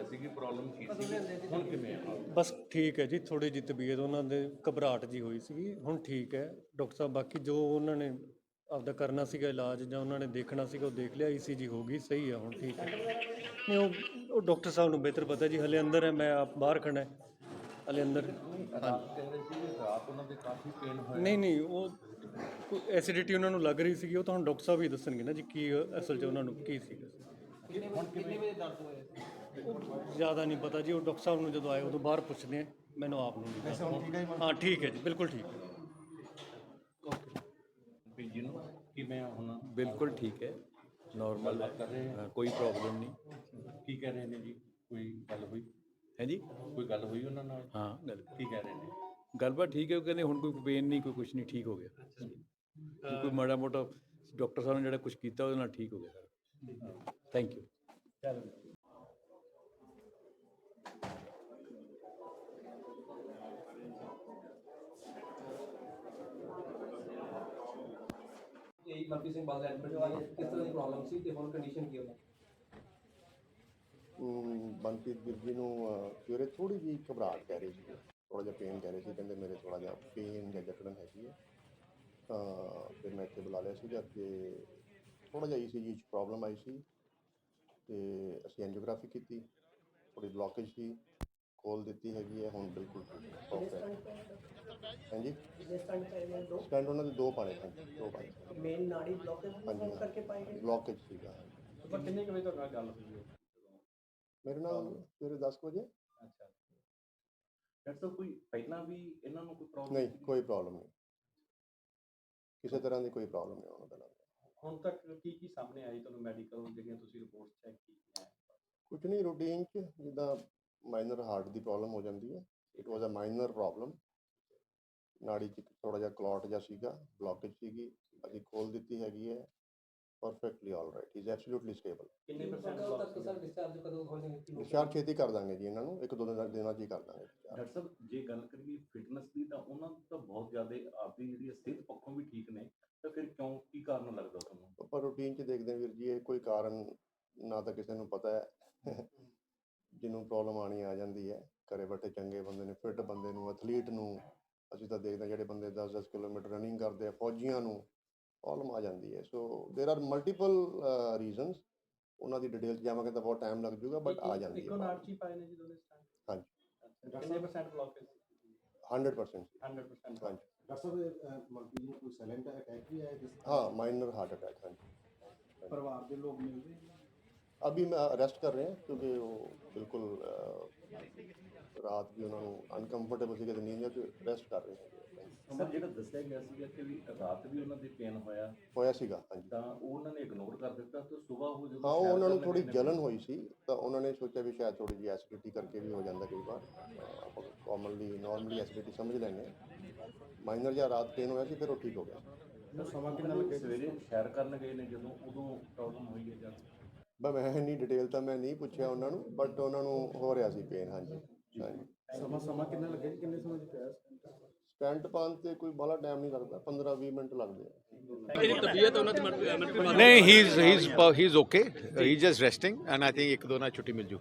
ਆਇਆ ਸੀ ਕਿ ਪ੍ਰੋਬਲਮ ਕੀ ਸੀ ਹੁਣ ਕਿਵੇਂ ਆ? ਬਸ ਠੀਕ ਹੈ ਜੀ ਥੋੜੀ ਜਿਹੀ ਤਬੀਅਤ ਉਹਨਾਂ ਦੇ ਘਬਰਾਹਟ ਜੀ ਹੋਈ ਸੀਗੀ ਹੁਣ ਠੀਕ ਹੈ। ਡਾਕਟਰ ਸਾਹਿਬ ਬਾਕੀ ਜੋ ਉਹਨਾਂ ਨੇ ਆਪਦਾ ਕਰਨਾ ਸੀਗਾ ਇਲਾਜ ਜਾਂ ਉਹਨਾਂ ਨੇ ਦੇਖਣਾ ਸੀਗਾ ਉਹ ਦੇਖ ਲਿਆ ਈਸੀਜੀ ਹੋ ਗਈ ਸਹੀ ਹੈ ਹੁਣ ਠੀਕ ਹੈ। ਨਹੀਂ ਉਹ ਉਹ ਡਾਕਟਰ ਸਾਹਿਬ ਨੂੰ ਬਿਹਤਰ ਪਤਾ ਜੀ ਹਲੇ ਅੰਦਰ ਹੈ ਮੈਂ ਆਪ ਬਾਹਰ ਖੜਾ ਹੈ ਹਲੇ ਅੰਦਰ। ਰਾਤ ਕਹਿ ਰਹੇ ਸੀ ਕਿ ਰਾਤ ਉਹਨਾਂ ਦੇ ਕਾਫੀ ਪੇਨ ਹੋਇਆ। ਨਹੀਂ ਨਹੀਂ ਉਹ ਐਸਿਡਿਟੀ ਉਹਨਾਂ ਨੂੰ ਲੱਗ ਰਹੀ ਸੀਗੀ ਉਹ ਤਾਂ ਹੁਣ ਡਾਕਟਰ ਸਾਹਿਬ ਹੀ ਦੱਸਣਗੇ ਨਾ ਜੀ ਕੀ ਅਸਲ 'ਚ ਉਹਨਾਂ ਨੂੰ ਕੀ ਸੀਗਾ। ਉਹ ਜ਼ਿਆਦਾ ਨਹੀਂ ਪਤਾ ਜੀ ਉਹ ਡਾਕਟਰ ਸਾਹਿਬ ਨੂੰ ਜਦੋਂ ਆਏ ਉਦੋਂ ਬਾਹਰ ਪੁੱਛਦੇ ਆ ਮੈਨੂੰ ਆਪ ਨੂੰ ਨਹੀਂ ਹਾਂ ਠੀਕ ਹੈ ਜੀ ਬਿਲਕੁਲ ਠੀਕ ਹੈ। ਵੀ ਜਿਹਨੂੰ ਕਿਵੇਂ ਆ ਹੁਣ ਬਿਲਕੁਲ ਠੀਕ ਹੈ ਨਾਰਮਲ ਗੱਲਬਾਤ ਕਰ ਰਹੇ ਹੈ ਕੋਈ ਪ੍ਰੋਬਲਮ ਨਹੀਂ। ਕੀ ਕਹਿ ਰਹੇ ਨੇ ਜੀ? ਕੋਈ ਗੱਲ ਹੋਈ? ਹੈ ਜੀ? ਕੋਈ ਗੱਲ ਹੋਈ ਉਹਨਾਂ ਨਾਲ? ਹਾਂ ਗੱਲ ਕੀ ਕਹਿ ਰਹੇ ਨੇ? ਗੱਲਬਾਤ ਠੀਕ ਹੈ ਉਹ ਕਹਿੰਦੇ ਹੁਣ ਕੋਈ ਪੇਨ ਨਹੀਂ ਕੋਈ ਕੁਝ ਨਹੀਂ ਠੀਕ ਹੋ ਗਿਆ। ਕੋਈ- ਕੋਈ ਮਾੜਾ ਮੋਟਾ ਡਾਕਟਰ ਸਾਹਿਬ ਨੇ ਜਿਹੜਾ ਕੁਝ ਕੀਤਾ ਉਹਦੇ ਨਾਲ ਠੀਕ ਹੋ ਮਨਪ੍ਰੀਤ ਸਿੰਘ ਬਾਦਲ ਐਡਮਿਟ ਹੋਇਆ ਹੈ। ਕਿਸ ਤਰ੍ਹਾਂ ਦੀ ਪ੍ਰੋਬਲਮ ਸੀ ਤੇ ਹੁਣ ਕੰਡੀਸ਼ਨ ਕੀ ਹੋਣਾ? ਅਮ ਮਨਪ੍ਰੀਤ ਵੀਰ ਜੀ ਨੂੰ ਸਵੇਰੇ ਥੋੜੀ ਜਿਹੀ ਘਬਰਾਹਟ ਕਹਿ ਰਹੀ ਸੀ ਥੋੜਾ ਜਿਹਾ ਪੇਨ ਕਹਿ ਰਹੇ ਸੀ ਕਹਿੰਦੇ ਮੇਰੇ ਥੋੜਾ ਜਿਹਾ ਪੇਨ ਜਾਂ ਜਕੜਨ ਹੈਗੀ ਹੈ ਤਾਂ ਫਿਰ ਮੈਂ ਇੱਥੇ ਬੁਲਾ ਲਿਆ ਸੀਗਾ ਕਿ ਥੋੜਾ ਜਿਹਾ ਈਸੀਜੀ 'ਚ ਪ੍ਰੋਬਲਮ ਆਈ ਸੀ ਤੇ ਅਸੀਂ ਐਂਜੀਓਗ੍ਰਾਫੀ ਕੀਤੀ ਥੋੜੀ ਬਲੋਕੇਜ ਸੀ। ਖੋਲ ਦਿੱਤੀ ਹੈਗੀ ਹੈ ਹੁਣ ਬਿਲਕੁਲ ਸੌਫਟ ਹੈ ਹਾਂਜੀ? ਸਟੈਂਡ ਉਹਨਾਂ ਦੇ ਦੋ ਪਾਣੇ ਹਨ ਦੋ ਪਾਣੇ। ਮੇਨ ਨਾੜੀ ਬਲੌਕੇਜ ਹਾਂਜੀ ਕਰਕੇ ਪਾਏ ਗਏ। ਬਲੋਕੇਜ ਸੀਗਾ ਪਰ ਕਿੰਨੇ ਕੁ ਵਜੇ ਤੁਹਾਡੇ ਨਾਲ ਗੱਲ ਹੋਈ ਹੈ? ਮੇਰੇ ਨਾਲ ਸਵੇਰੇ 10 ਕੁ ਵਜੇ। ਅੱਛਾ। ਡਾਕਟਰ ਕੋਈ ਪਹਿਲਾਂ ਵੀ ਇਹਨਾਂ ਨੂੰ ਕੋਈ ਪ੍ਰੋਬਲਮ ਨਹੀਂ ਕੋਈ ਪ੍ਰੋਬਲਮ ਨਹੀਂ। ਕਿਸੇ ਤਰ੍ਹਾਂ ਦੀ ਕੋਈ ਪ੍ਰੋਬਲਮ ਨਹੀਂ ਉਹਨਾਂ ਦੇ ਹੁਣ ਤੱਕ ਕੀ ਕੀ ਸਾਹਮਣੇ ਆਈ ਤੁਹਾਨੂੰ ਮੈਡੀਕਲ ਜਿਹੜੀਆਂ ਤੁਸੀਂ ਰਿਪੋਰਟਸ ਚੈੱਕ ਕੀਤੀਆਂ? ਕੁਝ ਨਹੀਂ ਰੂਟੀਨ ਚ ਜਿੱਦਾਂ ਮਾਈਨਰ ਹਾਰਟ ਦੀ ਪ੍ਰੋਬਲਮ ਹੋ ਜਾਂਦੀ ਹੈ। It was a minor problem ਨਾੜੀ ਚ ਥੋੜਾ ਜਿਹਾ ਕਲੌਟ ਜਿਹਾ ਸੀਗਾ ਬਲੋਕੇਜ ਸੀਗੀ ਅਸੀਂ ਖੋਲ ਦਿੱਤੀ ਹੈਗੀ ਹੈ। Perfectly all right is absolutely stable ਕਿੰਨੇ ਪਰਸੈਂਟ ਤੱਕ ਸਰ ਡਿਸਚਾਰਜ ਕਦੋਂ ਹੋ ਜਾਣਗੇ ਡਿਸਚਾਰਜ ਛੇਤੀ ਕਰ ਦਾਂਗੇ ਜੀ ਇਹਨਾਂ ਨੂੰ ਇੱਕ ਦੋ ਦਿਨਾਂ 'ਚ ਹੀ ਕਰ ਦਾਂਗੇ। ਡਾਕਟਰ ਸਾਹਿਬ ਜੇ ਗੱਲ ਕਰੀਏ ਫਿਟਨੈਸ ਦੀ ਤਾਂ ਉਹਨਾਂ ਨੂੰ ਤਾਂ ਬਹੁਤ ਜ਼ਿਆਦਾ ਆਪਦੀ ਜਿਹੜੀ ਸਿਹਤ ਪੱਖੋਂ ਵੀ ਠੀਕ ਨੇ ਤਾਂ ਫਿਰ ਕਿਉਂ ਕੀ ਕਾਰਨ ਲੱਗਦਾ ਤੁਹਾਨੂੰ? ਪਰ ਰੂਟੀਨ ਚ ਦੇਖਦੇ ਹਾਂ ਵੀਰ ਜੀ ਇਹ ਕੋਈ ਕਾਰਨ ਨਾ ਤਾਂ ਕਿਸੇ ਨੂੰ ਪਤਾ ਹੈ। ਪ੍ਰੋਬਲਮ ਆਣੀ ਆ ਜਾਂਦੀ ਹੈ। ਘਰੇ ਬੈਠੇ ਚੰਗੇ ਬੰਦੇ ਨੇ ਫਿੱਟ ਬੰਦੇ ਨੂੰ ਐਥਲੀਟ ਨੂੰ ਅਸੀਂ ਤਾਂ ਦੇਖਦੇ ਹਾਂ ਜਿਹੜੇ ਬੰਦੇ 10-10 ਕਿਲੋਮੀਟਰ ਰਨਿੰਗ ਕਰਦੇ ਆ ਫੌਜੀਆਂ ਨੂੰ ਪ੍ਰੋਬਲਮ ਆ ਜਾਂਦੀ ਹੈ। So there are multiple reasons ਉਹਨਾਂ ਦੀ ਡਿਟੇਲ ਜਾਵਾਂਗੇ ਤਾਂ ਬਹੁਤ ਟਾਈਮ ਲੱਗ ਜਾਊਗਾ ਬਟ ਆ ਜਾਂਦੀ ਹੈ ਇੱਕ ਨਾਰਚੀ ਪਾਏ ਨੇ ਜੀ ਦੋਨੇ ਸਟੈਂਡ ਹਾਂਜੀ। ਕਿੰਨੇ ਪਰਸੈਂਟ ਬਲੌਕੇਜ 100% 100% ਹਾਂਜੀ। ਡਾਕਟਰ ਮਲਟੀ ਨੂੰ ਕੋਈ ਸੈਲੈਂਟ ਅਟੈਕ ਵੀ ਆਇਆ ਜਿਸ ਹਾਂ ਮਾਈਨਰ ਹਾਰਟ ਅਟੈਕ ਹਾਂਜੀ। ਪਰਿਵਾਰ ਦੇ ਲੋਕ ਮਿਲਦੇ ਅਭੀ ਮੈਂ ਅਰੈਸਟ ਕਰ ਰਹੇ ਹਾਂ ਕਿਉਂਕਿ ਉਹ ਬਿਲਕੁਲ ਰਾਤ ਵੀ ਉਹਨਾਂ ਨੂੰ ਅਨਕੰਫਰਟੇਬਲ ਸੀਗਾ ਤੇ ਨੀਂਦ ਆ ਕਿ ਅਰੈਸਟ ਕਰ ਰਹੇ ਹਾਂ। ਜਿਹੜਾ ਦੱਸਿਆ ਗਿਆ ਸੀਗਾ ਕਿ ਵੀ ਰਾਤ ਵੀ ਉਹਨਾਂ ਦੇ ਪੇਨ ਹੋਇਆ ਹੋਇਆ ਸੀਗਾ ਤਾਂ ਉਹਨਾਂ ਨੇ ਇਗਨੋਰ ਕਰ ਦਿੱਤਾ ਤੇ ਸਵੇਰ ਉਹ ਜਦੋਂ ਹਾਂ ਉਹਨਾਂ ਨੂੰ ਥੋੜੀ ਜਲਨ ਹੋਈ ਸੀ ਤਾਂ ਉਹਨਾਂ ਨੇ ਸੋਚਿਆ ਵੀ ਸ਼ਾਇਦ ਥੋੜੀ ਜਿਹੀ ਐਸਿਡਿਟੀ ਕਰਕੇ ਵੀ ਹੋ ਜਾਂਦਾ ਕਈ ਵਾਰ ਸਮਝ ਲੈਂਦੇ ਮਾਈਨਰ ਜਾਂ ਰਾਤ ਪੇਨ ਹੋਇਆ ਸੀ ਫਿਰ ਉਹ ਠੀਕ ਹੋ ਗਿਆ। ਕਰਨ ਗਏ ਨੇ ਜਦੋਂ ਉਦੋਂ ਬਸ ਮੈਂ ਇੰਨੀ ਡਿਟੇਲ ਤਾਂ ਮੈਂ ਨਹੀਂ ਪੁੱਛਿਆ ਉਹਨਾਂ ਨੂੰ ਬਟ ਉਹਨਾਂ ਨੂੰ ਹੋ ਰਿਹਾ ਸੀ ਪੇਨ ਹਾਂਜੀ ਹਾਂਜੀ। ਸਮਾਂ ਸਮਾਂ ਕਿੰਨਾ ਲੱਗਿਆ ਜੀ? ਕਿੰਨੇ ਸਮੇਂ ਚ ਪਿਆ ਸਟੈਂਟ ਪਾਉਣ ਤੇ ਕੋਈ ਬਾਹਲਾ ਟਾਈਮ ਨਹੀਂ ਲੱਗਦਾ 15 20 ਮਿੰਟ ਲੱਗਦੇ ਆ। ਨਹੀਂ he is he is he is okay he just resting and I think ਇੱਕ ਦੋ ਨਾਲ ਛੁੱਟੀ ਮਿਲ ਜੂ।